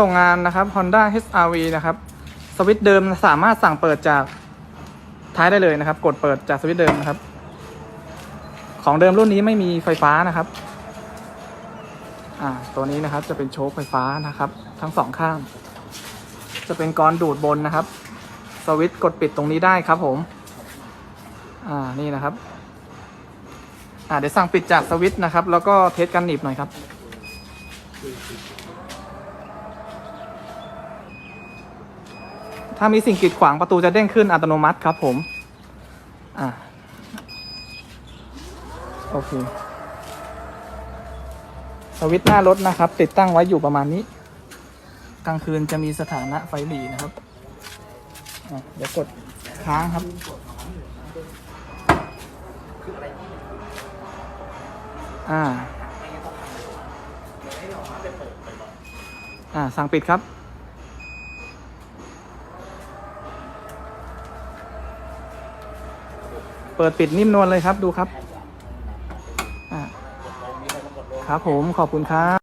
ส่งงานนะครับ Honda HRV นะครับ สวิตช์เดิมสามารถสั่งเปิดจากท้ายได้เลยนะครับ กดเปิดจากสวิตช์เดิมนะครับ ของเดิมรุ่นนี้ไม่มีไฟฟ้านะครับ อ่า ตัวนี้นะครับจะเป็นโชคไฟฟ้านะครับ ทั้งสองข้าง จะเป็นกรดูดบนนะครับ สวิตช์กดปิดตรงนี้ได้ครับผม อ่า นี่นะครับ อ่า เดี๋ยวสั่งปิดจากสวิตช์นะครับ แล้วก็เทสกันหนีบหน่อยครับ ถ้ามีสิ่งกีดขวางประตูจะเด้งขึ้นอัตโนมัติครับผมอ่าโอเคสวิตช์หน้ารถนะครับ ติดตั้งไว้อยู่ประมาณนี้ กลางคืนจะมีสถานะไฟหลีนะครับอะเดี๋ยวกดค้างครับ อ่า อ่า สั่งปิดครับ เปิดปิดนิ่มนวลเลยครับดูครับอ่าครับผมขอบคุณครับ